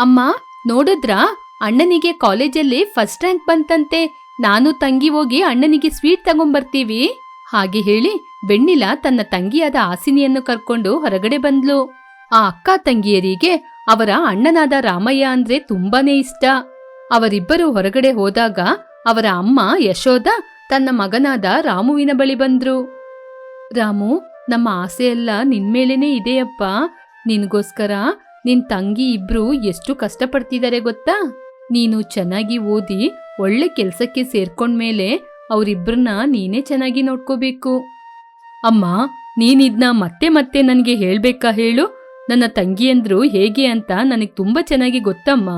ಅಮ್ಮ, ನೋಡಿದ್ರಾ? ಅಣ್ಣನಿಗೆ ಕಾಲೇಜಲ್ಲಿ ಫಸ್ಟ್ ರ್ಯಾಂಕ್ ಬಂತಂತೆ. ನಾನು ತಂಗಿ ಹೋಗಿ ಅಣ್ಣನಿಗೆ ಸ್ವೀಟ್ ತಗೊಂಬರ್ತೀವಿ. ಹಾಗೆ ಹೇಳಿ ಬೆಣ್ಣಿಲ ತನ್ನ ತಂಗಿಯಾದ ಆಸಿನಿಯನ್ನು ಕರ್ಕೊಂಡು ಹೊರಗಡೆ ಬಂದ್ಲು. ಆ ಅಕ್ಕ ತಂಗಿಯರಿಗೆ ಅವರ ಅಣ್ಣನಾದ ರಾಮಯ್ಯ ಅಂದ್ರೆ ತುಂಬಾನೇ ಇಷ್ಟ. ಅವರಿಬ್ಬರು ಹೊರಗಡೆ ಹೋದಾಗ ಅವರ ಅಮ್ಮ ಯಶೋದ ತನ್ನ ಮಗನಾದ ರಾಮುವಿನ ಬಳಿ ಬಂದ್ರು. ರಾಮು, ನಮ್ಮ ಆಸೆ ಎಲ್ಲ ನಿನ್ಮೇಲೇನೆ ಇದೆಯಪ್ಪ. ನಿನ್ಗೋಸ್ಕರ ನಿನ್ ತಂಗಿ ಇಬ್ರು ಎಷ್ಟು ಕಷ್ಟಪಡ್ತಿದ್ದಾರೆ ಗೊತ್ತಾ? ನೀನು ಚೆನ್ನಾಗಿ ಓದಿ, ಒಳ್ಳೆ ಕೆಲ್ಸಕ್ಕೆ ಸೇರ್ಕೊಂಡ್ಮೇಲೆ ಅವರಿಬ್ಬರನ್ನ ನೀನೇ ಚೆನ್ನಾಗಿ ನೋಡ್ಕೋಬೇಕು. ಅಮ್ಮ, ನೀನಿದ್ನ ಮತ್ತೆ ಮತ್ತೆ ನನಗೆ ಹೇಳ್ಬೇಕಾ ಹೇಳು? ನನ್ನ ತಂಗಿಯಂದ್ರು ಹೇಗೆ ಅಂತ ನನಗೆ ತುಂಬಾ ಚೆನ್ನಾಗಿ ಗೊತ್ತಮ್ಮ.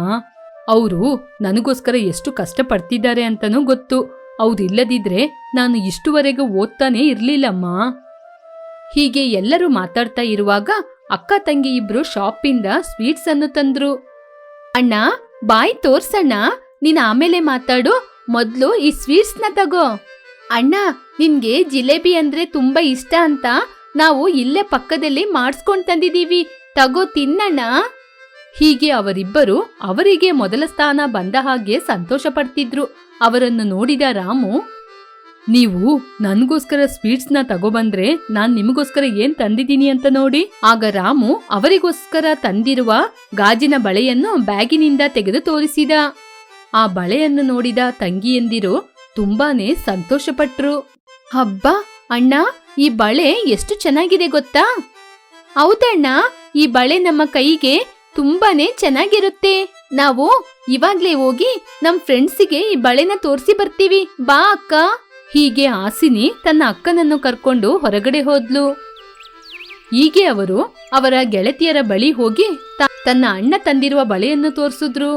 ಅವರು ನನಗೋಸ್ಕರ ಎಷ್ಟು ಕಷ್ಟಪಡ್ತಿದ್ದಾರೆ ಅಂತನೂ ಗೊತ್ತು. ಅವ್ರಿಲ್ಲದಿದ್ರೆ ನಾನು ಇಷ್ಟುವರೆಗೂ ಓದ್ತಾನೇ ಇರ್ಲಿಲ್ಲಮ್ಮ. ಹೀಗೆ ಎಲ್ಲರೂ ಮಾತಾಡ್ತಾ ಇರುವಾಗ ಅಕ್ಕ ತಂಗಿ ಇಬ್ರು ಶಾಪಿಂದ ಸ್ವೀಟ್ಸ್ ಅನ್ನು ತಂದ್ರು. ಅಣ್ಣ, ಬಾಯ್ ತೋರ್ಸಣ್ಣ. ನೀನ್ ಆಮೇಲೆ ಮಾತಾಡು. ಮೊದ್ಲು ಈ ಸ್ವೀಟ್ಸ್ನ ತಗೋ. ಅಣ್ಣ, ನಿನ್ಗೆ ಜಿಲೇಬಿ ಅಂದ್ರೆ ತುಂಬಾ ಇಷ್ಟ ಅಂತ ನಾವು ಇಲ್ಲೇ ಪಕ್ಕದಲ್ಲಿ ಮಾಡಿಸ್ಕೊಂಡ್ ತಂದಿದೀವಿ. ತಗೋ, ತಿನ್ನಣ್ಣ. ಹೀಗೆ ಅವರಿಬ್ಬರು ಅವರಿಗೆ ಮೊದಲ ಸ್ಥಾನ ಬಂದ ಹಾಗೆ ಸಂತೋಷ ಪಡ್ತಿದ್ರು. ಅವರನ್ನು ನೋಡಿದ ರಾಮು ನೀವು ನನ್ಗೋಸ್ಕರ ಸ್ವೀಟ್ಸ್ನ ತಗೊಬಂದ್ರೆ ನಾನ್ ನಿಮಗೋಸ್ಕರ ಏನ್ ತಂದಿದ್ದೀನಿ ಅಂತ ನೋಡಿ. ಆಗ ರಾಮು ಅವರಿಗೋಸ್ಕರ ತಂದಿರುವ ಗಾಜಿನ ಬಳೆಯನ್ನು ಬ್ಯಾಗಿನಿಂದ ತೆಗೆದು ತೋರಿಸಿದ. ಆ ಬಳೆಯನ್ನು ನೋಡಿದ ತಂಗಿಯಂದಿರು ತುಂಬಾನೇ ಸಂತೋಷಪಟ್ರು. ಹಬ್ಬ, ಅಣ್ಣ, ಈ ಬಳೆ ಎಷ್ಟು ಚೆನ್ನಾಗಿದೆ ಗೊತ್ತಾ? ಹೌದಣ್ಣ, ಈ ಬಳೆ ನಮ್ಮ ಕೈಗೆ ತುಂಬಾನೇ ಚೆನ್ನಾಗಿರುತ್ತೆ. ನಾವು ಇವಾಗ್ಲೇ ಹೋಗಿ ನಮ್ ಫ್ರೆಂಡ್ಸಿಗೆ ಈ ಬಳೆನ ತೋರಿಸಿ ಬರ್ತೀವಿ. ಬಾ ಅಕ್ಕ. ಹೀಗೆ ಆಸಿನಿ ತನ್ನ ಅಕ್ಕನನ್ನು ಕರ್ಕೊಂಡು ಹೊರಗಡೆ ಹೋದ್ಲು. ಹೀಗೆ ಅವರು ಅವರ ಗೆಳತಿಯರ ಬಳಿ ಹೋಗಿ ತನ್ನ ಅಣ್ಣ ತಂದಿರುವ ಬಳೆಯನ್ನು ತೋರಿಸಿದ್ರು.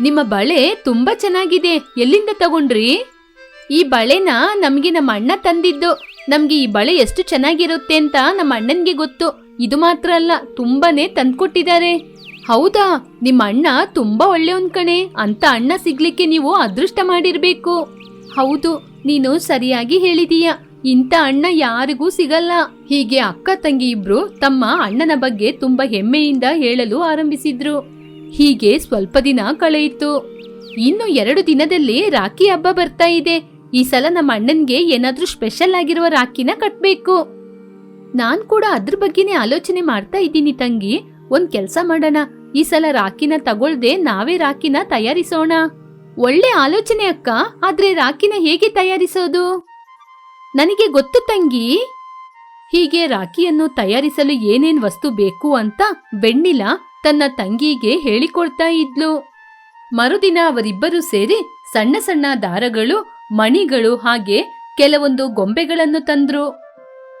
ನಿಮ್ಮ ಬಳೆ ತುಂಬಾ ಚೆನ್ನಾಗಿದೆ, ಎಲ್ಲಿಂದ ತಗೊಂಡ್ರಿ? ಈ ಬಳೆನ ನಮ್ಗೆ ನಮ್ಮ ಅಣ್ಣ ತಂದಿದ್ದು, ನಮ್ಗೆ ಈ ಬಳೆ ಎಷ್ಟು ಚೆನ್ನಾಗಿರುತ್ತೆ ಅಂತ ನಮ್ಮ ಅಣ್ಣನ್ಗೆ ಗೊತ್ತು. ಇದು ಮಾತ್ರ ಅಲ್ಲ, ತುಂಬಾನೇ ತಂದ್ಕೊಟ್ಟಿದ್ದಾರೆ. ಹೌದಾ, ನಿಮ್ಮ ಅಣ್ಣ ತುಂಬಾ ಒಳ್ಳೆಯವನ್ ಕಣೆ, ಅಂತ ಅಣ್ಣ ಸಿಗ್ಲಿಕ್ಕೆ ನೀವು ಅದೃಷ್ಟ ಮಾಡಿರ್ಬೇಕು. ಹೌದು ನೀನು ಸರಿಯಾಗಿ ಹೇಳಿದೀಯ. ಇಂಥ ಅಣ್ಣ ಯಾರಿಗೂ ಸಿಗಲ್ಲ. ಹೀಗೆ ಅಕ್ಕ ತಂಗಿ ಇಬ್ರು ತಮ್ಮ ಅಣ್ಣನ ಬಗ್ಗೆ ತುಂಬಾ ಹೆಮ್ಮೆಯಿಂದ ಹೇಳಲು ಆರಂಭಿಸಿದ್ರು. ಹೀಗೆ ಸ್ವಲ್ಪ ದಿನ ಕಳೆಯಿತು. ಇನ್ನು ಎರಡು ದಿನದಲ್ಲಿ ರಾಖಿ ಹಬ್ಬ ಬರ್ತಾ ಇದೆ. ಈ ಸಲ ನಮ್ಮ ಅಣ್ಣನ್ಗೆ ಏನಾದ್ರೂ ಸ್ಪೆಷಲ್ ಆಗಿರುವ ರಾಖಿನ ಕಟ್ಬೇಕು. ನಾನ್ ಕೂಡ ಅದ್ರ ಬಗ್ಗೆನೇ ಆಲೋಚನೆ ಮಾಡ್ತಾ ಇದ್ದೀನಿ ತಂಗಿ. ಒಂದ್ ಕೆಲ್ಸ ಮಾಡೋಣ. ಈ ಸಲ ರಾಖಿನ ತಗೊಳ್ದೆ ನಾವೇ ರಾಖಿನ ತಯಾರಿಸೋಣ. ಒಳ್ಳೆ ಆಲೋಚನೆ ಅಕ್ಕ, ಆದ್ರೆ ರಾಖಿನ ಹೇಗೆ ತಯಾರಿಸೋದು? ನನಗೆ ಗೊತ್ತು ತಂಗಿ. ಹೀಗೆ ರಾಖಿಯನ್ನು ತಯಾರಿಸಲು ಏನೇನ್ ವಸ್ತು ಬೇಕು ಅಂತ ಬೆಣ್ಣಿಲ ತನ್ನ ತಂಗಿಗೆ ಹೇಳಿಕೊಡ್ತಾ ಇದ್ಲು. ಮರುದಿನ ಅವರಿಬ್ಬರು ಸೇರಿ ಸಣ್ಣ ಸಣ್ಣ ದಾರಗಳು, ಮಣಿಗಳು ಹಾಗೆ ಕೆಲವೊಂದು ಗೊಂಬೆಗಳನ್ನು ತಂದ್ರು.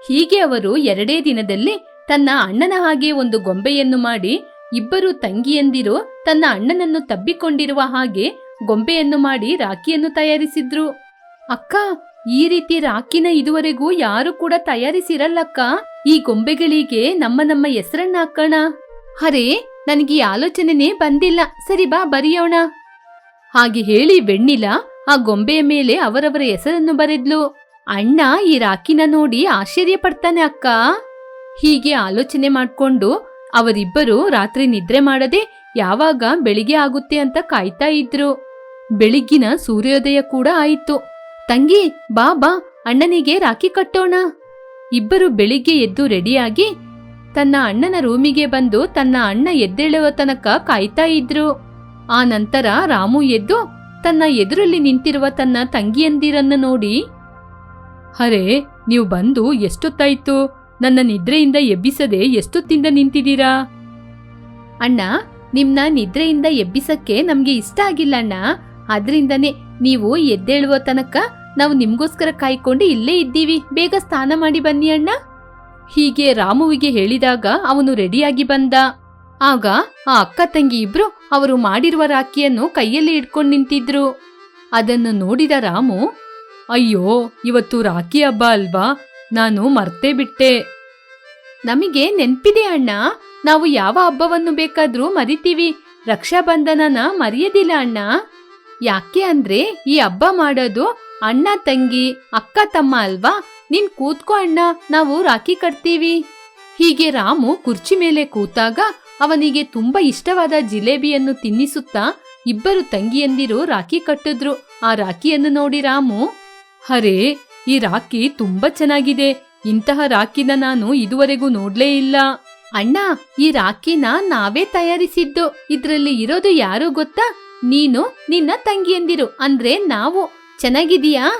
ಹೀಗೆ ಅವರು ಎರಡೇ ದಿನದಲ್ಲಿ ತನ್ನ ಅಣ್ಣನ ಹಾಗೆ ಒಂದು ಗೊಂಬೆಯನ್ನು ಮಾಡಿ ಇಬ್ಬರು ತಂಗಿಯಂದಿರು ತನ್ನ ಅಣ್ಣನನ್ನು ತಬ್ಬಿಕೊಂಡಿರುವ ಹಾಗೆ ಗೊಂಬೆಯನ್ನು ಮಾಡಿ ರಾಖಿಯನ್ನು ತಯಾರಿಸಿದ್ರು. ಅಕ್ಕ, ಈ ರೀತಿ ರಾಖಿನ ಇದುವರೆಗೂ ಯಾರು ಕೂಡ ತಯಾರಿಸಿರಲ್ಲಕ್ಕ? ಈ ಗೊಂಬೆಗಳಿಗೆ ನಮ್ಮ ನಮ್ಮ ಹೆಸರನ್ನ ಹಾಕೋಣ ಹರೇ ನನಗೆ ಈ ಆಲೋಚನೆನೇ ಬಂದಿಲ್ಲ. ಸರಿ ಬಾ, ಬರೆಯೋಣ. ಹಾಗೆ ಹೇಳಿ ಬೆಣ್ಣಿಲ ಆ ಗೊಂಬೆಯ ಮೇಲೆ ಅವರವರ ಹೆಸರನ್ನು ಬರೆದ್ಲು. ಅಣ್ಣ ಈ ರಾಖಿನ ನೋಡಿ ಆಶ್ಚರ್ಯ ಪಡ್ತಾನೆ ಅಕ್ಕ. ಹೀಗೆ ಆಲೋಚನೆ ಮಾಡಿಕೊಂಡು ಅವರಿಬ್ಬರು ರಾತ್ರಿ ನಿದ್ರೆ ಮಾಡದೆ ಯಾವಾಗ ಬೆಳಿಗ್ಗೆ ಆಗುತ್ತೆ ಅಂತ ಕಾಯ್ತಾ ಇದ್ರು. ಬೆಳಿಗ್ಗಿನ ಸೂರ್ಯೋದಯ ಕೂಡ ಆಯಿತು. ತಂಗಿ, ಬಾ ಬಾ, ಅಣ್ಣನಿಗೆ ರಾಖಿ ಕಟ್ಟೋಣ. ಇಬ್ಬರು ಬೆಳಿಗ್ಗೆ ಎದ್ದು ರೆಡಿಯಾಗಿ ತನ್ನ ಅಣ್ಣನ ರೂಮಿಗೆ ಬಂದು ತನ್ನ ಅಣ್ಣ ಎದ್ದೇಳುವ ತನಕ ಕಾಯ್ತಾ ಇದ್ರು. ಆ ನಂತರ ರಾಮು ಎದ್ದು ತನ್ನ ಎದುರಲ್ಲಿ ನಿಂತಿರುವ ತನ್ನ ತಂಗಿಯಂದಿರನ್ನ ನೋಡಿ ಹರೇ ನೀವು ಬಂದು ಎಷ್ಟೊತ್ತಾಯ್ತು? ನನ್ನ ನಿದ್ರೆಯಿಂದ ಎಬ್ಬಿಸದೆ ಎಷ್ಟೊತ್ತಿಂದ ನಿಂತಿದ್ದೀರಾ? ಅಣ್ಣ, ನಿಮ್ನ ನಿದ್ರೆಯಿಂದ ಎಬ್ಬಿಸಕ್ಕೆ ನಮ್ಗೆ ಇಷ್ಟ ಆಗಿಲ್ಲ ಅಣ್ಣ. ಆದ್ರಿಂದನೇ ನೀವು ಎದ್ದೇಳುವ ತನಕ ನಾವು ನಿಮ್ಗೋಸ್ಕರ ಕಾಯ್ಕೊಂಡು ಇಲ್ಲೇ ಇದ್ದೀವಿ. ಬೇಗ ಸ್ನಾನ ಮಾಡಿ ಬನ್ನಿ ಅಣ್ಣ. ಹೀಗೆ ರಾಮುವಿಗೆ ಹೇಳಿದಾಗ ಅವನು ರೆಡಿಯಾಗಿ ಬಂದ. ಆಗ ಆ ಅಕ್ಕ ತಂಗಿ ಇಬ್ರು ಅವರು ಮಾಡಿರುವ ರಾಖಿಯನ್ನು ಕೈಯಲ್ಲಿ ಇಟ್ಕೊಂಡು ನಿಂತಿದ್ರು. ಅದನ್ನು ನೋಡಿದ ರಾಮು, ಅಯ್ಯೋ, ಇವತ್ತು ರಾಖಿ ಹಬ್ಬ ಅಲ್ವಾ? ನಾನು ಮರ್ತೇ ಬಿಟ್ಟೆ. ನಮಗೆ ನೆನ್ಪಿದೆ ಅಣ್ಣ. ನಾವು ಯಾವ ಹಬ್ಬವನ್ನು ಬೇಕಾದ್ರೂ ಮರಿತೀವಿ. ರಕ್ಷಾಬಂಧನನ ಮರೆಯದಿಲ್ಲ ಅಣ್ಣ. ಯಾಕೆ ಅಂದ್ರೆ ಈ ಹಬ್ಬ ಮಾಡೋದು ಅಣ್ಣ, ತಂಗಿ, ಅಕ್ಕ, ತಮ್ಮ ಅಲ್ವಾ? ನಿನ್ ಕೂತ್ಕೋ ಅಣ್ಣ, ನಾವು ರಾಖಿ ಕಟ್ತೀವಿ. ಹೀಗೆ ರಾಮು ಕುರ್ಚಿ ಮೇಲೆ ಕೂತಾಗ ಅವನಿಗೆ ತುಂಬಾ ಇಷ್ಟವಾದ ಜಿಲೇಬಿಯನ್ನು ತಿನ್ನಿಸುತ್ತಾ ಇಬ್ಬರು ತಂಗಿಯಂದಿರು ರಾಖಿ ಕಟ್ಟಿದ್ರು. ಆ ರಾಖಿಯನ್ನು ನೋಡಿ ರಾಮು ಹರೇ ಈ ರಾಖಿ ತುಂಬಾ ಚೆನ್ನಾಗಿದೆ. ಇಂತಹ ರಾಖಿನ ನಾನು ಇದುವರೆಗೂ ನೋಡ್ಲೇ ಇಲ್ಲ. ಅಣ್ಣ, ಈ ರಾಖಿನ ನಾವೇ ತಯಾರಿಸಿದ್ದು. ಇದ್ರಲ್ಲಿ ಇರೋದು ಯಾರು ಗೊತ್ತಾ? ನೀನು ನಿನ್ನ ತಂಗಿಯಂದಿರು ಅಂದ್ರೆ ನಾವು. ಚೆನ್ನಾಗಿದೀಯಾ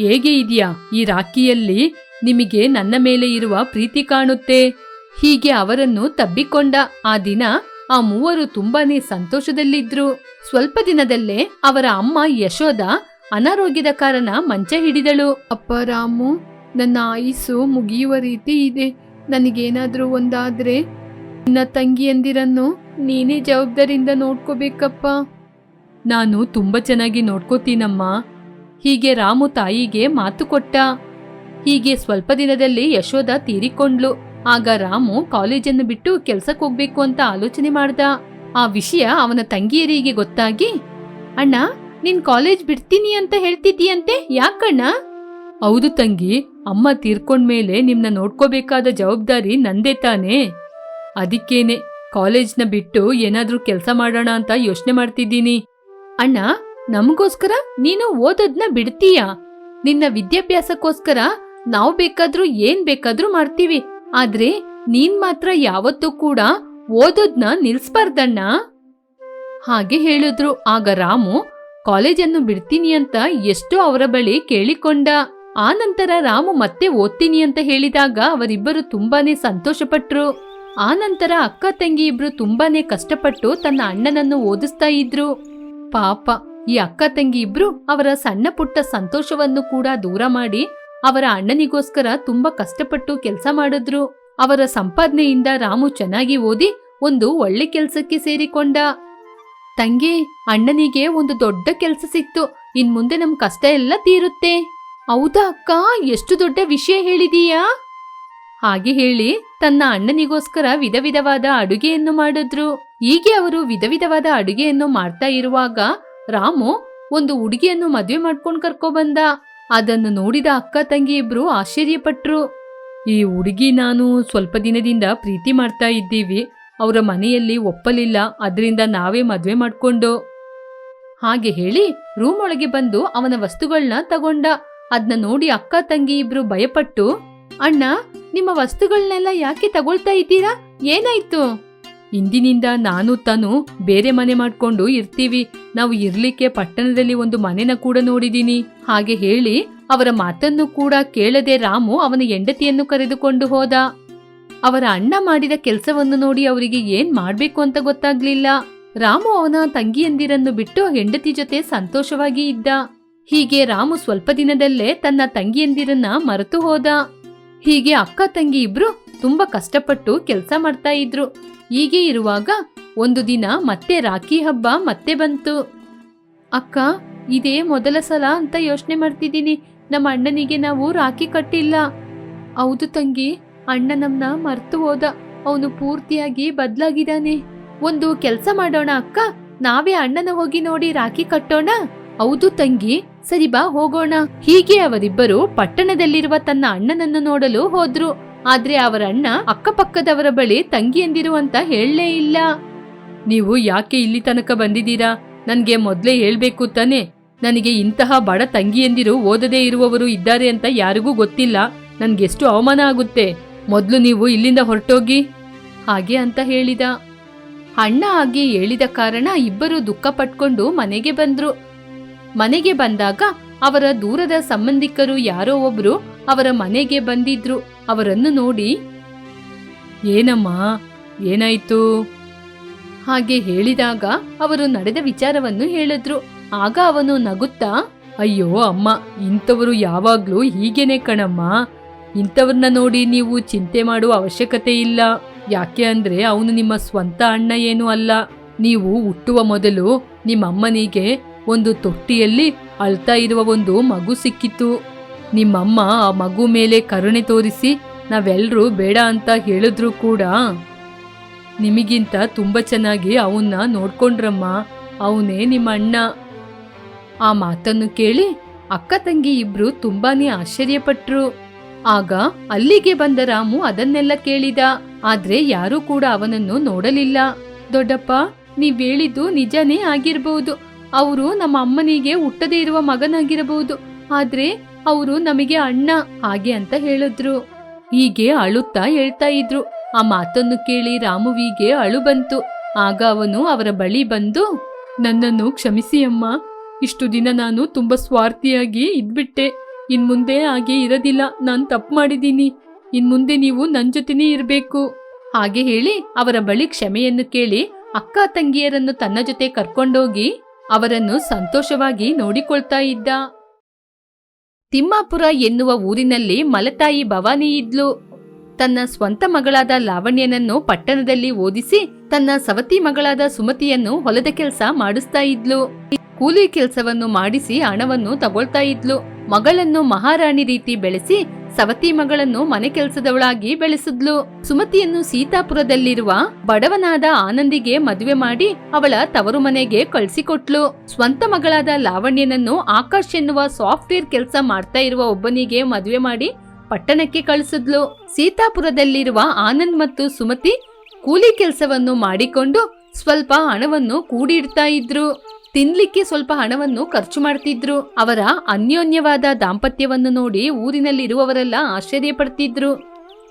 ಹೇಗೆ ಇದೆಯಾ ಈ ರಾಖಿಯಲ್ಲಿ? ನಿಮಗೆ ನನ್ನ ಮೇಲೆ ಇರುವ ಪ್ರೀತಿ ಕಾಣುತ್ತೆ. ಹೀಗೆ ಅವರನ್ನು ತಬ್ಬಿಕೊಂಡ ಆ ದಿನ ಆ ಮೂವರು ತುಂಬಾನೇ ಸಂತೋಷದಲ್ಲಿದ್ರು. ಸ್ವಲ್ಪ ದಿನದಲ್ಲೇ ಅವರ ಅಮ್ಮ ಯಶೋದ ಅನಾರೋಗ್ಯದ ಕಾರಣ ಮಂಚ ಹಿಡಿದಳು. ಅಪ್ಪ ರಾಮು, ನನ್ನ ಆಯುಸ್ಸು ಮುಗಿಯುವ ರೀತಿ ಇದೆ. ನನಗೇನಾದ್ರೂ ಒಂದಾದ್ರೆ ನಿನ್ನ ತಂಗಿಯಂದಿರನ್ನು ನೀನೇ ಜವಾಬ್ದಾರಿಯಿಂದ ನೋಡ್ಕೋಬೇಕಪ್ಪ. ನಾನು ತುಂಬಾ ಚೆನ್ನಾಗಿ ನೋಡ್ಕೋತೀನಮ್ಮ. ಹೀಗೆ ರಾಮು ತಾಯಿಗೆ ಮಾತು ಕೊಟ್ಟ. ಹೀಗೆ ಸ್ವಲ್ಪ ದಿನದಲ್ಲಿ ಯಶೋಧ ತೀರಿಕೊಂಡ್ಲು. ಆಗ ರಾಮು ಕಾಲೇಜನ್ನು ಬಿಟ್ಟು ಕೆಲ್ಸಕ್ಕೆ ಹೋಗ್ಬೇಕು ಅಂತ ಆಲೋಚನೆ ಮಾಡ್ದ. ಆ ವಿಷಯ ಅವನ ತಂಗಿಯರಿಗೆ ಗೊತ್ತಾಗಿ, ಅಣ್ಣ, ನಿನ್ ಕಾಲೇಜ್ ಬಿಡ್ತೀನಿ ಅಂತ ಹೇಳ್ತಿದ್ದೀಯಂತೆ, ಯಾಕಣ್ಣ? ಹೌದು ತಂಗಿ, ಅಮ್ಮ ತೀರ್ಕೊಂಡ್ಮೇಲೆ ನಿಮ್ನ ನೋಡ್ಕೋಬೇಕಾದ ಜವಾಬ್ದಾರಿ ನಂದೇ ತಾನೇ. ಅದಕ್ಕೇನೆ. ಕಾಲೇಜ್ನ ಬಿಟ್ಟು ಏನಾದ್ರೂ ಕೆಲಸ ಮಾಡೋಣ ಅಂತ ಯೋಚನೆ ಮಾಡ್ತಿದ್ದೀನಿ. ಅಣ್ಣ, ನಮಗೋಸ್ಕರ ನೀನು ಓದೋದ್ನ ಬಿಡ್ತೀಯಾ? ನಿನ್ನ ವಿದ್ಯಾಭ್ಯಾಸಕ್ಕೋಸ್ಕರ ನಾವು ಬೇಕಾದ್ರೂ ಏನ್ ಬೇಕಾದ್ರೂ ಮಾಡ್ತೀವಿ. ಆದ್ರೆ ನೀನ್ ಮಾತ್ರ ಯಾವತ್ತೂ ಕೂಡ ಓದೋದ್ನ ನಿಲ್ಸ್ಬಾರ್ದಣ್ಣ. ಹಾಗೆ ಹೇಳಿದ್ರು. ಆಗ ರಾಮು, ಕಾಲೇಜನ್ನು ಬಿಡ್ತೀನಿ ಅಂತ ಎಷ್ಟು ಅವರ ಬಳಿ ಕೇಳಿಕೊಂಡ. ಆ ನಂತರ ರಾಮು ಮತ್ತೆ ಓದ್ತೀನಿ ಅಂತ ಹೇಳಿದಾಗ ಅವರಿಬ್ಬರು ತುಂಬಾನೇ ಸಂತೋಷಪಟ್ರು. ಆ ನಂತರ ಅಕ್ಕ ತಂಗಿ ಇಬ್ರು ತುಂಬಾನೇ ಕಷ್ಟಪಟ್ಟು ತನ್ನ ಅಣ್ಣನನ್ನು ಓದಿಸ್ತಾ ಇದ್ರು. ಪಾಪ, ಈ ಅಕ್ಕ ತಂಗಿ ಇಬ್ರು ಅವರ ಸಣ್ಣ ಪುಟ್ಟ ಸಂತೋಷವನ್ನು ಕೂಡ ದೂರ ಮಾಡಿ ಅವರ ಅಣ್ಣನಿಗೋಸ್ಕರ ತುಂಬಾ ಕಷ್ಟಪಟ್ಟು ಕೆಲಸ ಮಾಡಿದ್ರು. ಅವರ ಸಂಪಾದನೆಯಿಂದ ರಾಮು ಚೆನ್ನಾಗಿ ಓದಿ ಒಂದು ಒಳ್ಳೆ ಕೆಲಸಕ್ಕೆ ಸೇರಿಕೊಂಡ. ತಂಗಿ, ಅಣ್ಣನಿಗೆ ಒಂದು ದೊಡ್ಡ ಕೆಲಸ ಸಿಕ್ತು. ಇನ್ ಮುಂದೆ ನಮ್ ಕಷ್ಟ ಎಲ್ಲ ತೀರುತ್ತೆ. ಹೌದಾ ಅಕ್ಕ? ಎಷ್ಟು ದೊಡ್ಡ ವಿಷಯ ಹೇಳಿದೀಯಾ? ಹಾಗೆ ಹೇಳಿ ತನ್ನ ಅಣ್ಣನಿಗೋಸ್ಕರ ವಿಧ ವಿಧವಾದ ಅಡುಗೆಯನ್ನು ಮಾಡಿದ್ರು. ಹೀಗೆ ಅವರು ವಿಧ ವಿಧವಾದ ಅಡುಗೆಯನ್ನು ಮಾಡ್ತಾ ಇರುವಾಗ ರಾಮು ಒಂದು ಹುಡುಗಿಯನ್ನು ಮದುವೆ ಮಾಡ್ಕೊಂಡು ಕರ್ಕೊ ಬಂದ. ಅದನ್ನು ನೋಡಿದ ಅಕ್ಕ ತಂಗಿ ಇಬ್ರು ಆಶ್ಚರ್ಯಪಟ್ರು. ಈ ಹುಡುಗಿ ನಾನು ಸ್ವಲ್ಪ ದಿನದಿಂದ ಪ್ರೀತಿ ಮಾಡ್ತಾ ಇದ್ದೀವಿ. ಅವರ ಮನೆಯಲ್ಲಿ ಒಪ್ಪಲಿಲ್ಲ. ಅದರಿಂದ ನಾವೇ ಮದುವೆ ಮಾಡಿಕೊಂಡು. ಹಾಗೆ ಹೇಳಿ ರೂಮ್ ಒಳಗೆ ಬಂದು ಅವನ ವಸ್ತುಗಳನ್ನ ತಗೊಂಡ. ಅದನ್ನ ನೋಡಿ ಅಕ್ಕ ತಂಗಿ ಇಬ್ರು ಭಯಪಟ್ಟು, ಅಣ್ಣ ನಿಮ್ಮ ವಸ್ತುಗಳನ್ನೆಲ್ಲ ಯಾಕೆ ತಗೊಳ್ತಾ ಇದ್ದೀರಾ? ಏನಾಯ್ತು? ಇಂದಿನಿಂದ ನಾನು ತಾನು ಬೇರೆ ಮನೆ ಮಾಡ್ಕೊಂಡು ಇರ್ತೀವಿ. ನಾವು ಇರ್ಲಿಕ್ಕೆ ಪಟ್ಟಣದಲ್ಲಿ ಒಂದು ಮನೆನ ಕೂಡ ನೋಡಿದೀನಿ. ಹಾಗೆ ಹೇಳಿ ಅವರ ಮಾತನ್ನು ಕೂಡ ಕೇಳದೆ ರಾಮು ಅವನ ಹೆಂಡತಿಯನ್ನು ಕರೆದುಕೊಂಡು ಹೋದ. ಅವರ ಅಣ್ಣ ಮಾಡಿದ ಕೆಲಸವನ್ನು ನೋಡಿ ಅವರಿಗೆ ಏನ್ ಮಾಡ್ಬೇಕು ಅಂತ ಗೊತ್ತಾಗ್ಲಿಲ್ಲ. ರಾಮು ಅವನ ತಂಗಿಯಂದಿರನ್ನು ಬಿಟ್ಟು ಹೆಂಡತಿ ಜೊತೆ ಸಂತೋಷವಾಗಿ ಇದ್ದ. ಹೀಗೆ ರಾಮು ಸ್ವಲ್ಪ ದಿನದಲ್ಲೇ ತನ್ನ ತಂಗಿಯಂದಿರನ್ನ ಮರೆತು ಹೋದ. ಹೀಗೆ ಅಕ್ಕ ತಂಗಿ ಇಬ್ರು ತುಂಬಾ ಕಷ್ಟಪಟ್ಟು ಕೆಲಸ ಮಾಡ್ತಾ ಇದ್ರು. ಹೀಗೆ ಇರುವಾಗ ಒಂದು ದಿನ ಮತ್ತೆ ರಾಖಿ ಹಬ್ಬ ಮತ್ತೆ ಬಂತು. ಅಕ್ಕ, ಇದೇ ಮೊದಲ ಸಲ ಅಂತ ಯೋಚನೆ ಮಾಡ್ತಿದ್ದೀನಿ. ನಮ್ಮ ಅಣ್ಣನಿಗೆ ನಾವು ರಾಖಿ ಕಟ್ಟಿಲ್ಲ. ಹೌದು ತಂಗಿ, ಅಣ್ಣ ನಮ್ಮನ್ನ ಮರ್ತು ಹೋದ. ಅವನು ಪೂರ್ತಿಯಾಗಿ ಬದಲಾಗಿದ್ದಾನೆ. ಒಂದು ಕೆಲಸ ಮಾಡೋಣ ಅಕ್ಕ, ನಾವೇ ಅಣ್ಣನ ಹೋಗಿ ನೋಡಿ ರಾಖಿ ಕಟ್ಟೋಣ? ಹೌದು ತಂಗಿ, ಸರಿ ಬಾ ಹೋಗೋಣ. ಹೀಗೆ ಅವರಿಬ್ಬರು ಪಟ್ಟಣದಲ್ಲಿರುವ ತನ್ನ ಅಣ್ಣನನ್ನು ನೋಡಲು ಹೋದ್ರು. ಆದ್ರೆ ಅವರ ಅಣ್ಣ ಅಕ್ಕಪಕ್ಕದವರ ಬಳಿ ತಂಗಿಯಂದಿರು ಅಂತ ಹೇಳಲೇ ಇಲ್ಲ. ನೀವು ಯಾಕೆ ಇಲ್ಲಿ ತನಕ ಬಂದಿದ್ದೀರಾ? ನನ್ಗೆ ಮೊದ್ಲೇ ಹೇಳ್ಬೇಕು ತಾನೆ. ನನಗೆ ಇಂತಹ ಬಡ ತಂಗಿಯಂದಿರು ಓದದೇ ಇರುವವರು ಇದ್ದಾರೆ ಅಂತ ಯಾರಿಗೂ ಗೊತ್ತಿಲ್ಲ. ನನ್ಗೆಷ್ಟು ಅವಮಾನ ಆಗುತ್ತೆ. ಮೊದಲು ನೀವು ಇಲ್ಲಿಂದ ಹೊರಟೋಗಿ. ಹಾಗೆ ಅಂತ ಹೇಳಿದ. ಅಣ್ಣ ಹಾಗೆ ಹೇಳಿದ ಕಾರಣ ಇಬ್ಬರು ದುಃಖ ಪಟ್ಕೊಂಡು ಮನೆಗೆ ಬಂದ್ರು. ಮನೆಗೆ ಬಂದಾಗ ಅವರ ದೂರದ ಸಂಬಂಧಿಕರು ಯಾರೋ ಒಬ್ರು ಅವರ ಮನೆಗೆ ಬಂದಿದ್ರು. ಅವರನ್ನು ನೋಡಿ, ಏನಮ್ಮ, ಏನಾಯ್ತು? ಹಾಗೆ ಹೇಳಿದಾಗ ಅವರು ನಡೆದ ವಿಚಾರವನ್ನು ಹೇಳಿದ್ರು. ಆಗ ಅವನು ನಗುತ್ತಾ, ಅಯ್ಯೋ ಅಮ್ಮ, ಇಂಥವರು ಯಾವಾಗ್ಲೂ ಹೀಗೇನೆ ಕಣಮ್ಮ. ಇಂಥವ್ರನ್ನ ನೋಡಿ ನೀವು ಚಿಂತೆ ಮಾಡುವ ಅವಶ್ಯಕತೆ ಇಲ್ಲ. ಯಾಕೆ ಅಂದ್ರೆ ಅವನು ನಿಮ್ಮ ಸ್ವಂತ ಅಣ್ಣ ಏನೂ ಅಲ್ಲ. ನೀವು ಹುಟ್ಟುವ ಮೊದಲು ನಿಮ್ಮ ಅಮ್ಮನಿಗೆ ಒಂದು ತೊಟ್ಟಿಯಲ್ಲಿ ಅಳ್ತಾ ಇರುವ ಒಂದು ಮಗು ಸಿಕ್ಕಿತು ನಿಮ್ಮಮ್ಮ ಆ ಮಗು ಮೇಲೆ ಕರುಣೆ ತೋರಿಸಿ ನಾವೆಲ್ಲರೂ ಬೇಡ ಅಂತ ಹೇಳಿದ್ರು ಕೂಡ ನಿಮಗಿಂತ ತುಂಬ ಚೆನ್ನಾಗಿ ಅವನ್ನ ನೋಡ್ಕೊಂಡ್ರಮ್ಮ, ಅವನೇ ನಿಮ್ಮ ಅಣ್ಣ. ಆ ಮಾತನ್ನು ಕೇಳಿ ಅಕ್ಕ ತಂಗಿ ಇಬ್ರು ತುಂಬಾನೇ ಆಶ್ಚರ್ಯಪಟ್ರು. ಆಗ ಅಲ್ಲಿಗೆ ಬಂದ ರಾಮು ಅದನ್ನೆಲ್ಲ ಕೇಳಿದ, ಆದ್ರೆ ಯಾರೂ ಕೂಡ ಅವನನ್ನು ನೋಡಲಿಲ್ಲ. ದೊಡ್ಡಪ್ಪ, ನೀವ್ ಹೇಳಿದ್ದು ನಿಜನೇ ಆಗಿರ್ಬಹುದು ಅವರು ನಮ್ಮ ಅಮ್ಮನಿಗೆ ಹುಟ್ಟದೇ ಇರುವ ಮಗನಾಗಿರಬಹುದು. ಆದ್ರೆ ಅವರು ನಮಗೆ ಅಣ್ಣ ಹಾಗೆ ಅಂತ ಹೇಳಿದ್ರು. ಹೀಗೆ ಅಳುತ್ತಾ ಹೇಳ್ತಾ ಇದ್ರು. ಆ ಮಾತನ್ನು ಕೇಳಿ ರಾಮುವಿಗೆ ಅಳು ಬಂತು. ಆಗ ಅವನು ಅವರ ಬಳಿ ಬಂದು, ನನ್ನನ್ನು ಕ್ಷಮಿಸಿ ಅಮ್ಮ. ಇಷ್ಟು ದಿನ ನಾನು ತುಂಬಾ ಸ್ವಾರ್ಥಿಯಾಗಿ ಇದ್ಬಿಟ್ಟೆ. ಇನ್ ಮುಂದೆ ಹಾಗೆ ಇರೋದಿಲ್ಲ. ನಾನು ತಪ್ಪು ಮಾಡಿದ್ದೀನಿ. ಇನ್ ಮುಂದೆ ನೀವು ನನ್ನ ಜೊತೆನೇ ಇರಬೇಕು. ಹಾಗೆ ಹೇಳಿ ಅವರ ಬಳಿ ಕ್ಷಮೆಯನ್ನು ಕೇಳಿ ಅಕ್ಕ ತಂಗಿಯರನ್ನು ತನ್ನ ಜೊತೆ ಕರ್ಕೊಂಡೋಗಿ ಅವರನ್ನು ಸಂತೋಷವಾಗಿ ನೋಡಿಕೊಳ್ತಾ ಇದ್ದ. ತಿಮ್ಮಾಪುರ ಎನ್ನುವ ಊರಿನಲ್ಲಿ ಮಲತಾಯಿ ಭವಾನಿ ಇದ್ಲು. ತನ್ನ ಸ್ವಂತ ಮಗಳಾದ ಲಾವಣ್ಯನನ್ನು ಪಟ್ಟಣದಲ್ಲಿ ಓದಿಸಿ ತನ್ನ ಸವತಿ ಮಗಳಾದ ಸುಮತಿಯನ್ನು ಹೊಲದ ಕೆಲಸ ಮಾಡಿಸ್ತಾ ಇದ್ಲು. ಕೂಲಿ ಕೆಲಸವನ್ನು ಮಾಡಿಸಿ ಹಣವನ್ನು ತಗೊಳ್ತಾ ಇದ್ಲು. ಮಗಳನ್ನು ಮಹಾರಾಣಿ ರೀತಿ ಬೆಳೆಸಿ ಸವತಿ ಮಗಳನ್ನು ಮನೆ ಕೆಲಸದವಳಾಗಿ ಬೆಳೆಸಿದ್ಲು. ಸುಮತಿಯನ್ನು ಸೀತಾಪುರದಲ್ಲಿರುವ ಬಡವನಾದ ಆನಂದಿಗೆ ಮದುವೆ ಮಾಡಿ ಅವಳ ತವರು ಮನೆಗೆ ಕಳಿಸಿಕೊಟ್ಲು. ಸ್ವಂತ ಮಗಳಾದ ಲಾವಣ್ಯನನ್ನು ಆಕಾಶ್ ಎನ್ನುವ ಸಾಫ್ಟ್ವೇರ್ ಕೆಲಸ ಮಾಡ್ತಾ ಇರುವ ಒಬ್ಬನಿಗೆ ಮದುವೆ ಮಾಡಿ ಪಟ್ಟಣಕ್ಕೆ ಕಳಿಸಿದ್ಲು. ಸೀತಾಪುರದಲ್ಲಿರುವ ಆನಂದ್ ಮತ್ತು ಸುಮತಿ ಕೂಲಿ ಕೆಲಸವನ್ನು ಮಾಡಿಕೊಂಡು ಸ್ವಲ್ಪ ಹಣವನ್ನು ಕೂಡಿಡ್ತಾ ಇದ್ರು. ತಿನ್ಲಿಕ್ಕೆ ಸ್ವಲ್ಪ ಹಣವನ್ನು ಖರ್ಚು ಮಾಡ್ತಿದ್ರು. ಅವರ ಅನ್ಯೋನ್ಯವಾದ ದಾಂಪತ್ಯವನ್ನು ನೋಡಿ ಊರಿನಲ್ಲಿರುವವರೆಲ್ಲ ಆಶ್ಚರ್ಯ ಪಡ್ತಿದ್ರು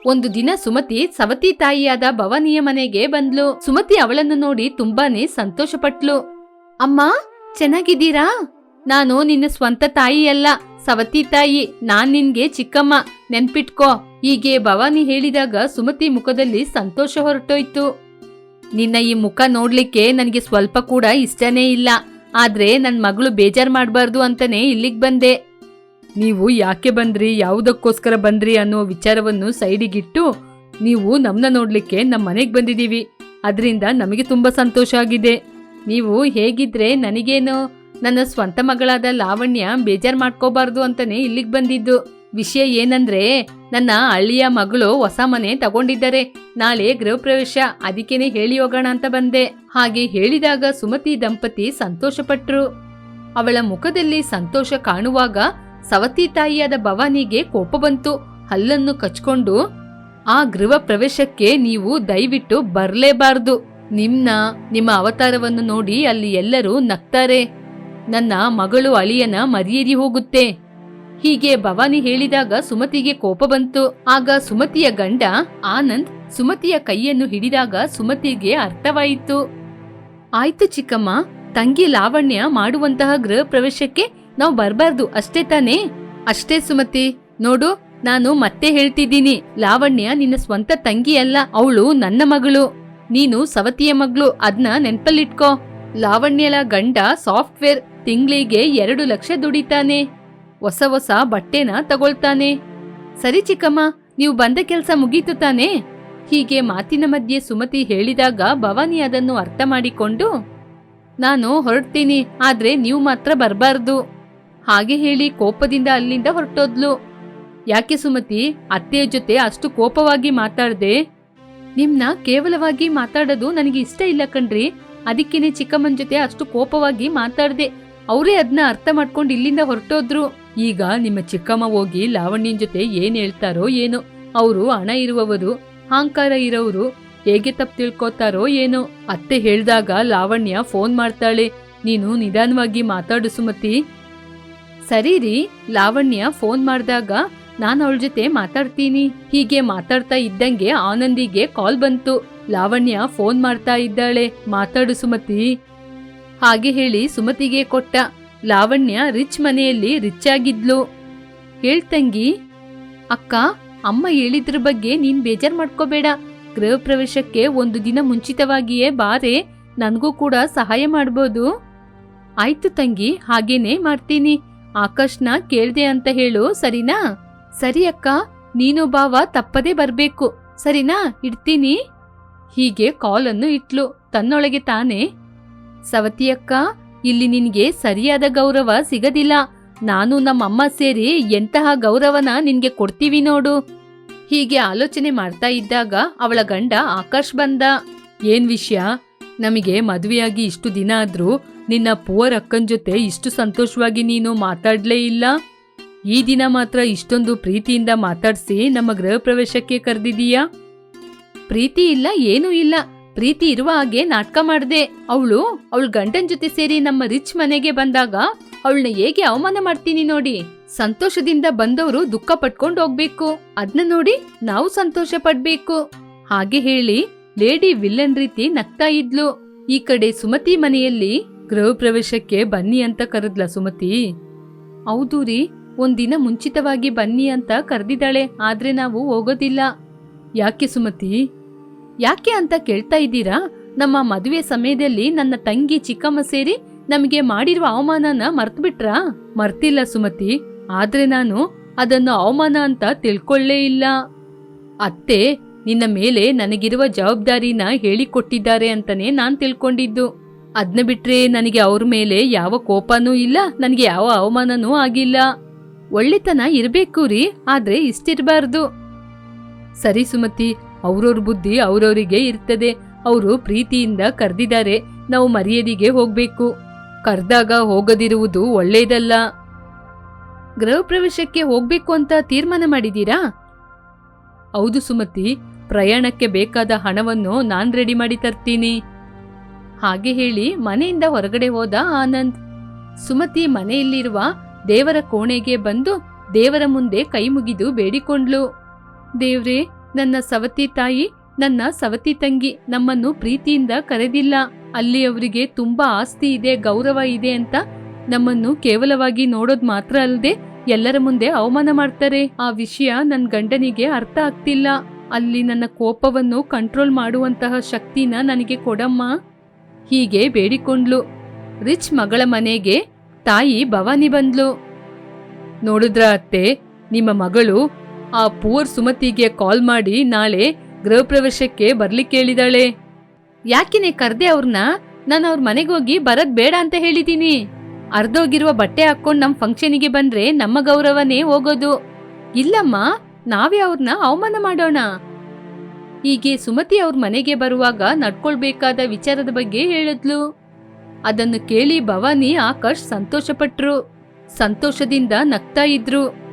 ಒಂದು ದಿನ ಸುಮತಿ ಸವತಿ ತಾಯಿಯಾದ ಭವಾನಿಯ ಮನೆಗೆ ಬಂದ್ಲು. ಸುಮತಿ ಅವಳನ್ನು ನೋಡಿ ತುಂಬಾನೇ ಸಂತೋಷಪಟ್ಲು. ಅಮ್ಮ, ಚೆನ್ನಾಗಿದ್ದೀರಾ? ನಾನು ನಿನ್ನ ಸ್ವಂತ ತಾಯಿ ಅಲ್ಲ ಸವತಿ ತಾಯಿ, ನಾನ್ ನಿನ್ಗೆ ಚಿಕ್ಕಮ್ಮ. ನೆನ್ಪಿಟ್ಕೋ. ಹೀಗೆ ಭವಾನಿ ಹೇಳಿದಾಗ ಸುಮತಿ ಮುಖದಲ್ಲಿ ಸಂತೋಷ ಹೊರಟೋಯ್ತು. ನಿನ್ನ ಈ ಮುಖ ನೋಡ್ಲಿಕ್ಕೆ ನನಗೆ ಸ್ವಲ್ಪ ಕೂಡ ಇಷ್ಟನೇ ಇಲ್ಲ. ಆದ್ರೆ ನನ್ ಮಗಳು ಬೇಜಾರ್ ಮಾಡಬಾರ್ದು ಅಂತಾನೆ ಇಲ್ಲಿಗೆ ಬಂದೆ. ನೀವು ಯಾಕೆ ಬಂದ್ರಿ, ಯಾವುದಕ್ಕೋಸ್ಕರ ಬಂದ್ರಿ ಅನ್ನೋ ವಿಚಾರವನ್ನು ಸೈಡಿಗಿಟ್ಟು ನೀವು ನಮ್ಮನ್ನ ನೋಡ್ಲಿಕ್ಕೆ ನಮ್ಮ ಮನೆಗೆ ಬಂದಿದ್ದೀವಿ ಅದರಿಂದ ನಮಗೆ ತುಂಬಾ ಸಂತೋಷ ಆಗಿದೆ. ನೀವು ಹೇಗಿದ್ರೆ ನನಗೇನು ನನ್ನ ಸ್ವಂತ ಮಗಳಾದ ಲಾವಣ್ಯ ಬೇಜಾರ್ ಮಾಡ್ಕೋಬಾರ್ದು ಅಂತಾನೆ ಇಲ್ಲಿಗೆ ಬಂದಿದ್ದು. ವಿಷಯ ಏನಂದ್ರೆ, ನನ್ನ ಅಳಿಯ ಮಗಳು ಹೊಸ ಮನೆ ತಗೊಂಡಿದ್ದಾರೆ. ನಾಳೆ ಗೃಹ ಪ್ರವೇಶ. ಅದಕ್ಕೇನೆ ಹೇಳಿ ಹೋಗೋಣ ಅಂತ ಬಂದೆ. ಹಾಗೆ ಹೇಳಿದಾಗ ಸುಮತಿ ದಂಪತಿ ಸಂತೋಷಪಟ್ರು. ಅವಳ ಮುಖದಲ್ಲಿ ಸಂತೋಷ ಕಾಣುವಾಗ ಸವತಿ ತಾಯಿಯಾದ ಭವಾನಿಗೆ ಕೋಪ ಬಂತು. ಹಲ್ಲನ್ನು ಕಚ್ಕೊಂಡು, ಆ ಗೃಹ ಪ್ರವೇಶಕ್ಕೆ ನೀವು ದಯವಿಟ್ಟು ಬರ್ಲೇಬಾರ್ದು. ನಿಮ್ನ, ನಿಮ್ಮ ಅವತಾರವನ್ನು ನೋಡಿ ಅಲ್ಲಿ ಎಲ್ಲರೂ ನಗ್ತಾರೆ. ನನ್ನ ಮಗಳು ಅಳಿಯನ ಮರ್ಯಾದೆ ಹೋಗುತ್ತೆ. ಹೀಗೆ ಭವಾನಿ ಹೇಳಿದಾಗ ಸುಮತಿಗೆ ಕೋಪ ಬಂತು. ಆಗ ಸುಮತಿಯ ಗಂಡ ಆನಂದ್ ಸುಮತಿಯ ಕೈಯನ್ನು ಹಿಡಿದಾಗ ಸುಮತಿಗೆ ಅರ್ಥವಾಯಿತು. ಆಯ್ತು ಚಿಕ್ಕಮ್ಮ, ತಂಗಿ ಲಾವಣ್ಯ ಮಾಡುವಂತಹ ಗೃಹ ಪ್ರವೇಶಕ್ಕೆ ನಾವು ಬರಬಾರ್ದು, ಅಷ್ಟೇ ತಾನೇ? ಅಷ್ಟೇ ಸುಮತಿ, ನೋಡು, ನಾನು ಮತ್ತೆ ಹೇಳ್ತಿದ್ದೀನಿ. ಲಾವಣ್ಯ ನಿನ್ನ ಸ್ವಂತ ತಂಗಿ ಅಲ್ಲ, ಅವಳು ನನ್ನ ಮಗಳು. ನೀನು ಸವತಿಯ ಮಗಳು, ಅದ್ನ ನೆನ್ಪಲ್ಲಿಟ್ಕೋ. ಲಾವಣ್ಯಲ ಗಂಡ ಸಾಫ್ಟ್ವೇರ್ ತಿಂಗಳಿಗೆ ಎರಡು ಲಕ್ಷ ದುಡಿತಾನೆ. ಹೊಸ ಹೊಸ ಬಟ್ಟೆನ ತಗೊಳ್ತಾನೆ. ಸರಿ ಚಿಕ್ಕಮ್ಮ, ನೀವು ಬಂದ ಕೆಲಸ ಮುಗೀತು ತಾನೆ? ಹೀಗೆ ಮಾತಿನ ಮಧ್ಯೆ ಸುಮತಿ ಹೇಳಿದಾಗ ಭವಾನಿ ಅದನ್ನು ಅರ್ಥ ಮಾಡಿಕೊಂಡು, ನಾನು ಹೊರಡ್ತೀನಿ, ಆದ್ರೆ ನೀವು ಮಾತ್ರ ಬರಬಾರ್ದು. ಹಾಗೆ ಹೇಳಿ ಕೋಪದಿಂದ ಅಲ್ಲಿಂದ ಹೊರಟೋದ್ಲು. ಯಾಕೆ ಸುಮತಿ, ಅತ್ತೆಯ ಜೊತೆ ಅಷ್ಟು ಕೋಪವಾಗಿ ಮಾತಾಡ್ದೆ? ನಿಮ್ನ ಕೇವಲವಾಗಿ ಮಾತಾಡೋದು ನನಗೆ ಇಷ್ಟ ಇಲ್ಲ ಕಣ್ರಿ. ಅದಕ್ಕೇನೆ ಚಿಕ್ಕಮ್ಮನ ಜೊತೆ ಅಷ್ಟು ಕೋಪವಾಗಿ ಮಾತಾಡ್ದೆ. ಅವರೇ ಅದನ್ನ ಅರ್ಥ ಮಾಡ್ಕೊಂಡು ಇಲ್ಲಿಂದ ಹೊರಟೋದ್ರು. ಈಗ ನಿಮ್ಮ ಚಿಕ್ಕಮ್ಮ ಹೋಗಿ ಲಾವಣ್ಯನ್ ಜೊತೆ ಏನ್ ಹೇಳ್ತಾರೋ ಏನೋ. ಅವರು ಹಣ ಇರುವವರು, ಅಹಂಕಾರ ಇರೋರು ಹೇಗೆ ತಪ್ಪು ತಿಳ್ಕೊತಾರೋ ಏನೋ. ಅತ್ತೆ ಹೇಳಿದಾಗ ಲಾವಣ್ಯ ಫೋನ್ ಮಾಡ್ತಾಳೆ. ನೀನು ನಿಧಾನವಾಗಿ ಮಾತಾಡು ಸುಮತಿ. ಸರಿ ರೀ, ಲಾವಣ್ಯ ಫೋನ್ ಮಾಡಿದಾಗ ನಾನು ಅವಳ ಜೊತೆ ಮಾತಾಡ್ತೀನಿ. ಹೀಗೆ ಮಾತಾಡ್ತಾ ಇದ್ದಂಗೆ ಆನಂದಿಗೆ ಕಾಲ್ ಬಂತು. ಲಾವಣ್ಯ ಫೋನ್ ಮಾಡ್ತಾ ಇದ್ದಾಳೆ. ಮಾತಾಡು ಸುಮತಿ. ಹಾಗೆ ಹೇಳಿ ಸುಮತಿಗೆ ಕೊಟ್ಟ. ಲಾವಣ್ಯ ರಿಚ್ ಮನೆಯಲ್ಲಿ ರಿಚ್ ಆಗಿದ್ಲು. ಹೇಳ್ತಂಗಿ ಅಕ್ಕ, ಅಮ್ಮ ಹೇಳಿದ್ರ ಬಗ್ಗೆ ನೀನ್ ಬೇಜಾರ್ ಮಾಡ್ಕೋಬೇಡ. ಗೃಹ ಪ್ರವೇಶಕ್ಕೆ ಒಂದು ದಿನ ಮುಂಚಿತವಾಗಿಯೇ ಬಾರೆ, ನನಗೂ ಕೂಡ ಸಹಾಯ ಮಾಡ್ಬೋದು. ಆಯ್ತು ತಂಗಿ, ಹಾಗೇನೆ ಮಾಡ್ತೀನಿ. ಆಕಾಶ್ನ ಕೇಳ್ದೆ ಅಂತ ಹೇಳು, ಸರಿನಾ? ಸರಿ ಅಕ್ಕ, ನೀನು ಬಾವ ತಪ್ಪದೇ ಬರ್ಬೇಕು. ಸರಿನಾ, ಇಡ್ತೀನಿ. ಹೀಗೆ ಕಾಲನ್ನು ಇಟ್ಲು. ತನ್ನೊಳಗೆ ತಾನೇ, ಸವತಿ ಅಕ್ಕ ಇಲ್ಲಿ ನಿನಗೆ ಸರಿಯಾದ ಗೌರವ ಸಿಗದಿಲ್ಲ. ನಾನು ನಮ್ಮಮ್ಮ ಸೇರಿ ಎಂತಹ ಗೌರವನ ನಿನ್ಗೆ ಕೊಡ್ತೀವಿ ನೋಡು. ಹೀಗೆ ಆಲೋಚನೆ ಮಾಡ್ತಾ ಇದ್ದಾಗ ಅವಳ ಗಂಡ ಆಕಾಶ್ ಬಂದ. ಏನ್ ವಿಷಯ? ನಮಗೆ ಮದುವೆಯಾಗಿ ಇಷ್ಟು ದಿನ ಆದ್ರೂ ನಿನ್ನ ಪುವರ್ ಅಕ್ಕನ್ ಜೊತೆ ಇಷ್ಟು ಸಂತೋಷವಾಗಿ ನೀನು ಮಾತಾಡ್ಲೇ ಇಲ್ಲ. ಈ ದಿನ ಮಾತ್ರ ಇಷ್ಟೊಂದು ಪ್ರೀತಿಯಿಂದ ಮಾತಾಡ್ಸಿ ನಮ್ಮ ಗೃಹ ಪ್ರವೇಶಕ್ಕೆ ಕರೆದಿದೀಯಾ? ಪ್ರೀತಿ ಇಲ್ಲ, ಏನೂ ಇಲ್ಲ. ಪ್ರೀತಿ ಇರುವ ಹಾಗೆ ನಾಟಕ ಮಾಡ್ದೆ. ಅವಳು ಅವಳ ಗಂಡನ್ ಜೊತೆ ಸೇರಿ ನಮ್ಮ ರಿಚ್ ಮನೆಗೆ ಬಂದಾಗ ಅವಳನ್ನ ಹೇಗೆ ಅವಮಾನ ಮಾಡ್ತೀನಿ ನೋಡಿ. ಸಂತೋಷದಿಂದ ಬಂದವರು ದುಃಖ ಪಟ್ಕೊಂಡು ಹೋಗ್ಬೇಕು. ಅದನ್ನ ನೋಡಿ ನಾವು ಸಂತೋಷ ಪಡ್ಬೇಕು. ಹಾಗೆ ಹೇಳಿ ಲೇಡಿ ವಿಲ್ಲನ್ ರೀತಿ ನಗ್ತಾ ಇದ್ಲು. ಈ ಕಡೆ ಸುಮತಿ ಮನೆಯಲ್ಲಿ ಗೃಹ ಪ್ರವೇಶಕ್ಕೆ ಬನ್ನಿ ಅಂತ ಕರೆದ್ಲ ಸುಮತಿ. ಹೌದು ರೀ, ಒಂದಿನ ಮುಂಚಿತವಾಗಿ ಬನ್ನಿ ಅಂತ ಕರೆದಿದ್ದಾಳೆ, ಆದ್ರೆ ನಾವು ಹೋಗೋದಿಲ್ಲ. ಯಾಕೆ ಸುಮತಿ? ಯಾಕೆ ಅಂತ ಕೇಳ್ತಾ ಇದ್ದೀರಾ? ನಮ್ಮ ಮದುವೆ ಸಮಯದಲ್ಲಿ ನನ್ನ ತಂಗಿ ಚಿಕ್ಕಮ್ಮ ಸೇರಿ ನಮಗೆ ಮಾಡಿರುವ ಅವಮಾನನ ಮರ್ತ್ಬಿಟ್ರಾ? ಮರ್ತಿಲ್ಲ ಸುಮತಿ. ಆದ್ರೆ ನಾನು ಅದನ್ನು ಅವಮಾನ ಅಂತ ತಿಳ್ಕೊಳ್ಳೇ ಇಲ್ಲ. ಅತ್ತೆ, ನಿನ್ನ ಮೇಲೆ ನನಗಿರುವ ಜವಾಬ್ದಾರಿನ ಹೇಳಿಕೊಟ್ಟಿದ್ದಾರೆ ಅಂತನೇ ನಾನು ತಿಳ್ಕೊಂಡಿದ್ದು. ಅದ್ನ ಬಿಟ್ರೆ ನನಗೆ ಅವ್ರ ಮೇಲೆ ಯಾವ ಕೋಪನೂ ಇಲ್ಲ, ನನಗೆ ಯಾವ ಅವಮಾನನೂ ಆಗಿಲ್ಲ. ಒಳ್ಳೆತನ ಇರಬೇಕು ರೀ, ಆದ್ರೆ ಇಷ್ಟಿರ್ಬಾರ್ದು. ಸರಿ ಸುಮತಿ ಅವ್ರವ್ರ ಬುದ್ಧಿ ಅವ್ರವರಿಗೆ ಇರ್ತದೆ. ಅವರು ಪ್ರೀತಿಯಿಂದ ಕರೆದಿದ್ದಾರೆ. ನಾವು ಮರ್ಯಾದೆಗೆ ಹೋಗ್ಬೇಕು. ಕರೆದಾಗ ಹೋಗದಿರುವುದು ಒಳ್ಳೆಯದಲ್ಲ ಗೃಹ ಪ್ರವೇಶಕ್ಕೆ ಹೋಗ್ಬೇಕು ಅಂತ ತೀರ್ಮಾನ ಮಾಡಿದೀರಾ ಹೌದು ಸುಮತಿ, ಪ್ರಯಾಣಕ್ಕೆ ಬೇಕಾದ ಹಣವನ್ನು ನಾನ್ ರೆಡಿ ಮಾಡಿ ತರ್ತೀನಿ. ಹಾಗೆ ಹೇಳಿ ಮನೆಯಿಂದ ಹೊರಗಡೆ ಹೋದ ಆನಂದ್. ಸುಮತಿ ಮನೆಯಲ್ಲಿರುವ ದೇವರ ಕೋಣೆಗೆ ಬಂದು ದೇವರ ಮುಂದೆ ಕೈ ಮುಗಿದು ಬೇಡಿಕೊಂಡ್ಲು ದೇವ್ರೇ ನನ್ನ ಸವತಿ ತಾಯಿ, ನನ್ನ ಸವತಿ ತಂಗಿ ನಮ್ಮನ್ನು ಪ್ರೀತಿಯಿಂದ ಕರೆದಿಲ್ಲ. ಅಲ್ಲಿ ಅವರಿಗೆ ತುಂಬಾ ಆಸ್ತಿ ಇದೆ, ಗೌರವ ಇದೆ ಅಂತ ನಮ್ಮನ್ನು ಕೇವಲವಾಗಿ ನೋಡೋದ್ ಮಾತ್ರ ಅಲ್ಲದೆ ಎಲ್ಲರ ಮುಂದೆ ಅವಮಾನ ಮಾಡ್ತಾರೆ. ಆ ವಿಷಯ ನನ್ನ ಗಂಡನಿಗೆ ಅರ್ಥ ಆಗ್ತಿಲ್ಲ. ಅಲ್ಲಿ ನನ್ನ ಕೋಪವನ್ನು ಕಂಟ್ರೋಲ್ ಮಾಡುವಂತಹ ಶಕ್ತಿನ ನನಗೆ ಕೊಡಮ್ಮ. ಹೀಗೆ ಬೇಡಿಕೊಂಡ್ಲು. ರಿಚ್ ಮಗಳ ಮನೆಗೆ ತಾಯಿ ಭವಾನಿ ಬಂದ್ಲು. ನೋಡಿದ್ರ ಅತ್ತೆ, ನಿಮ್ಮ ಮಗಳು ಆ ಪೂರ್ ಸುಮತಿಗೆ ಕಾಲ್ ಮಾಡಿ ನಾಳೆ ಗೃಹ ಪ್ರವೇಶಕ್ಕೆ ಬರ್ಲಿಕ್ಕೆ ಹೇಳಿದಾಳೆ ಯಾಕಿನೆ ಕರ್ದೆ ಅವ್ರನ್ನ ನಾನು ಅವ್ರ ಮನೆಗೆ ಹೋಗಿ ಬರದ್ ಬೇಡ ಅಂತ ಹೇಳಿದೀನಿ. ಅರ್ಧೋಗಿರುವ ಬಟ್ಟೆ ಹಾಕೊಂಡ್ ನಮ್ ಫಂಕ್ಷನಿಗೆ ಬಂದ್ರೆ ನಮ್ಮ ಗೌರವನೇ ಹೋಗೋದು. ಇಲ್ಲಮ್ಮ, ನಾವೇ ಅವ್ರನ್ನ ಅವಮಾನ ಮಾಡೋಣ. ಹೀಗೆ ಸುಮತಿ ಅವ್ರ ಮನೆಗೆ ಬರುವಾಗ ನಡ್ಕೊಳ್ಬೇಕಾದ ವಿಚಾರದ ಬಗ್ಗೆ ಹೇಳಿದ್ಲು. ಅದನ್ನು ಕೇಳಿ ಭವಾನಿ ಆಕರ್ಷ್ ಸಂತೋಷಪಟ್ರು. ಸಂತೋಷದಿಂದ ನಗ್ತಾ ಇದ್ರು.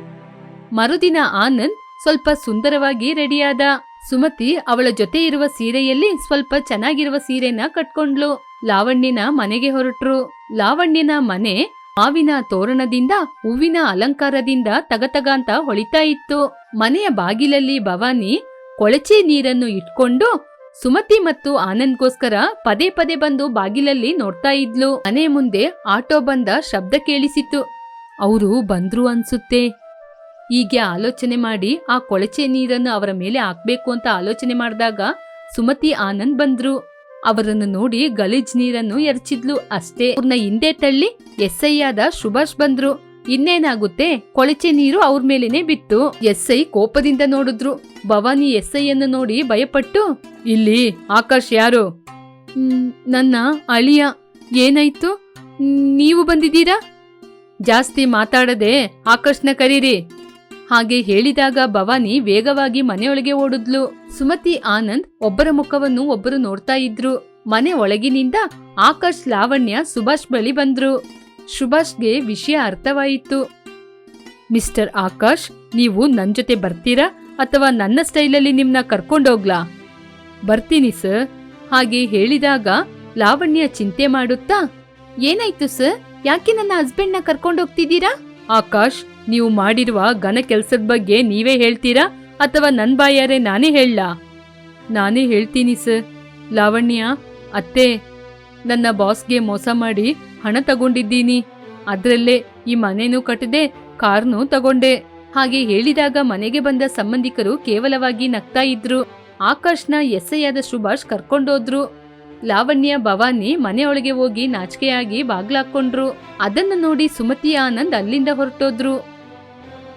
ಮರುದಿನ ಆನಂದ್ ಸ್ವಲ್ಪ ಸುಂದರವಾಗಿ ರೆಡಿಯಾದ. ಸುಮತಿ ಅವಳ ಜೊತೆ ಇರುವ ಸೀರೆಯಲ್ಲಿ ಸ್ವಲ್ಪ ಚೆನ್ನಾಗಿರುವ ಸೀರೆನ ಕಟ್ಕೊಂಡ್ಲು ಲಾವಣ್ಯನ ಮನೆಗೆ ಹೊರಟ್ರು. ಲಾವಣ್ಯನ ಮನೆ ಮಾವಿನ ತೋರಣದಿಂದ, ಹೂವಿನ ಅಲಂಕಾರದಿಂದ ತಗತಗಾಂತ ಹೊಳಿತಾ ಇತ್ತು. ಮನೆಯ ಬಾಗಿಲಲ್ಲಿ ಭವಾನಿ ಕೊಳಚೆ ನೀರನ್ನು ಇಟ್ಕೊಂಡು ಸುಮತಿ ಮತ್ತು ಆನಂದ್ಗೋಸ್ಕರ ಪದೇ ಪದೇ ಬಂದು ಬಾಗಿಲಲ್ಲಿ ನೋಡ್ತಾ ಇದ್ಲು. ಮನೆ ಮುಂದೆ ಆಟೋ ಬಂದ ಶಬ್ದ ಕೇಳಿಸಿತು ಅವರು ಬಂದ್ರು ಅನ್ಸುತ್ತೆ. ಹೀಗೆ ಆಲೋಚನೆ ಮಾಡಿ ಆ ಕೊಳಚೆ ನೀರನ್ನು ಅವರ ಮೇಲೆ ಹಾಕ್ಬೇಕು ಅಂತ ಆಲೋಚನೆ ಮಾಡಿದಾಗ ಸುಮತಿ ಆನಂದ್ ಬಂದ್ರು. ಅವರನ್ನು ನೋಡಿ ಗಲೀಜ್ ನೀರನ್ನು ಎರಚಿದ್ಲು ಅಷ್ಟೇ. ಅವ್ರನ್ನ ಹಿಂದೆ ತಳ್ಳಿ ಎಸ್ಐ ಆದ ಸುಭಾಷ್ ಬಂದ್ರು. ಇನ್ನೇನಾಗುತ್ತೆ? ಕೊಳಚೆ ನೀರು ಅವ್ರ ಮೇಲೇನೆ ಬಿತ್ತು. ಎಸ್ಐ ಕೋಪದಿಂದ ನೋಡಿದ್ರು. ಭವಾನಿ ಎಸ್ಐ ಅನ್ನು ನೋಡಿ ಭಯಪಟ್ಟು ಇಲ್ಲಿ ಆಕಾಶ್ ಯಾರು? "ಮ್, ನನ್ನ ಅಳಿಯ. ಏನಾಯ್ತು? ನೀವು ಬಂದಿದ್ದೀರಾ? ಜಾಸ್ತಿ ಮಾತಾಡದೆ ಆಕಾಶ್ನ ಕರೀರಿ. ಹಾಗೆ ಹೇಳಿದಾಗ ಭವಾನಿ ವೇಗವಾಗಿ ಮನೆಯೊಳಗೆ ಓಡಿದ್ಲು. ಸುಮತಿ ಆನಂದ್ ಒಬ್ಬರ ಮುಖವನ್ನು ಒಬ್ಬರು ನೋಡ್ತಾ ಇದ್ರು. ಮನೆ ಒಳಗಿನಿಂದ ಆಕಾಶ್ ಲಾವಣ್ಯ ಸುಭಾಷ್ ಬಳಿ ಬಂದ್ರು. ಸುಭಾಷ್ಗೆ ವಿಷಯ ಅರ್ಥವಾಯಿತು. ಮಿಸ್ಟರ್ ಆಕಾಶ್ ನೀವು ನನ್ನ ಜೊತೆ ಬರ್ತೀರಾ ಅಥವಾ ನನ್ನ ಸ್ಟೈಲಲ್ಲಿ ನಿಮ್ನ ಕರ್ಕೊಂಡೋಗ್ಲಾ ಬರ್ತೀನಿ, ಸರ್. ಹಾಗೆ ಹೇಳಿದಾಗ ಲಾವಣ್ಯ ಚಿಂತೆ ಮಾಡುತ್ತಾ, ಏನಾಯ್ತು, ಸರ್? ಯಾಕೆ ನನ್ನ ಹಸ್ಬೆಂಡ್ನ ಕರ್ಕೊಂಡೋಗ್ತಿದ್ದೀರಾ ಆಕಾಶ್ ನೀವು ಮಾಡಿರುವ ಘನ ಕೆಲಸದ ಬಗ್ಗೆ ನೀವೇ ಹೇಳ್ತೀರಾ ಅಥವಾ ನನ್ನ ಬಾಯಾರೆ ನಾನೇ ಹೇಳಲಾ? ನಾನೇ ಹೇಳ್ತೀನಿ ಸರ್. ಲಾವಣ್ಯ, ಅತ್ತೆ, ನನ್ನ ಬಾಸ್ಗೆ ಮೋಸ ಮಾಡಿ ಹಣ ತಗೊಂಡಿದ್ದೀನಿ. ಅದ್ರಲ್ಲೇ ಈ ಮನೆನೂ ಕಟ್ಟದೆ ಕಾರ್ನೂ ತಗೊಂಡೆ. ಹಾಗೆ ಹೇಳಿದಾಗ ಮನೆಗೆ ಬಂದ ಸಂಬಂಧಿಕರು ಕೇವಲವಾಗಿ ನಗ್ತಾ ಇದ್ರು. ಆಕಾಶ್ನ ಎಸ್ಸೆಯಾದ ಸುಭಾಷ್ ಕರ್ಕೊಂಡೋದ್ರು. ಲಾವಣ್ಯ, ಭವಾನಿ ಮನೆಯೊಳಗೆ ಹೋಗಿ ನಾಚಿಕೆಯಾಗಿ ಬಾಗ್ಲಾಕೊಂಡ್ರು. ಅದನ್ನು ನೋಡಿ ಸುಮತಿ ಆನಂದ್ ಅಲ್ಲಿಂದ ಹೊರಟೋದ್ರು.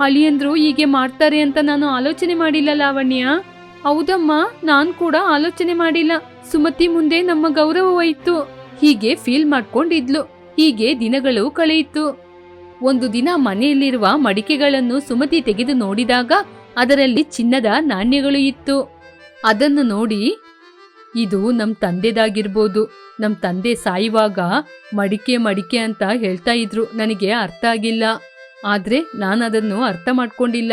ಅಳಿಯಂದ್ರು ಹೀಗೆ ಮಾಡ್ತಾರೆ ಅಂತ ನಾನು ಆಲೋಚನೆ ಮಾಡಿಲ್ಲ ಲಾವಣ್ಯ ಹೌದಮ್ಮ, ನಾನ್ ಕೂಡ ಆಲೋಚನೆ ಮಾಡಿಲ್ಲ. ಸುಮತಿ ಮುಂದೆ ನಮ್ಮ ಗೌರವವಾಯಿತು ಹೀಗೆ ಫೀಲ್ ಮಾಡ್ಕೊಂಡಿದ್ಲು. ಹೀಗೆ ದಿನಗಳು ಕಳೆಯಿತು. ಒಂದು ದಿನ ಮನೆಯಲ್ಲಿರುವ ಮಡಿಕೆಗಳನ್ನು ಸುಮತಿ ತೆಗೆದು ನೋಡಿದಾಗ ಅದರಲ್ಲಿ ಚಿನ್ನದ ನಾಣ್ಯಗಳು ಇತ್ತು. ಅದನ್ನು ನೋಡಿ, ಇದು ನಮ್ ತಂದೆದಾಗಿರ್ಬೋದು. ನಮ್ ತಂದೆ ಸಾಯುವಾಗ ಮಡಿಕೆ ಮಡಿಕೆ ಅಂತ ಹೇಳ್ತಾ ಇದ್ರು. ನನಗೆ ಅರ್ಥ ಆಗಿಲ್ಲ. ಆದ್ರೆ ನಾನದನ್ನು ಅರ್ಥ ಮಾಡ್ಕೊಂಡಿಲ್ಲ.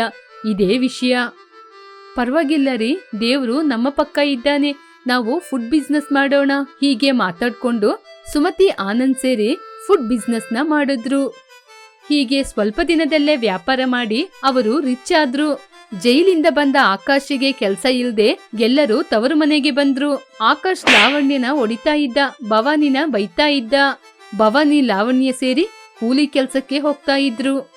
ಇದೇ ವಿಷಯ. ಪರವಾಗಿಲ್ಲ ರೀ, ದೇವ್ರು ನಮ್ಮ ಪಕ್ಕ ಇದ್ದಾನೆ. ನಾವು ಫುಡ್ ಬಿಸ್ನೆಸ್ ಮಾಡೋಣ. ಹೀಗೆ ಮಾತಾಡ್ಕೊಂಡು ಸುಮತಿ ಆನಂದ್ ಸೇರಿ ಫುಡ್ ಬಿಸ್ನೆಸ್ನ ಮಾಡಿದ್ರು. ಹೀಗೆ ಸ್ವಲ್ಪ ದಿನದಲ್ಲೇ ವ್ಯಾಪಾರ ಮಾಡಿ ಅವರು ರಿಚ್ ಆದ್ರು. ಜೈಲಿಂದ ಬಂದ ಆಕಾಶಿಗೆ ಕೆಲಸ ಇಲ್ಲದೆ ಎಲ್ಲರೂ ತವರು ಮನೆಗೆ ಬಂದ್ರು. ಆಕಾಶ್ ಲಾವಣ್ಯನ ಹೊಡಿತಾ ಇದ್ದ, ಭವಾನಿನ ಬೈತಾ ಇದ್ದ. ಭವಾನಿ ಲಾವಣ್ಯ ಸೇರಿ ಕೂಲಿ ಕೆಲ್ಸಕ್ಕೆ ಹೋಗ್ತಾ ಇದ್ರು.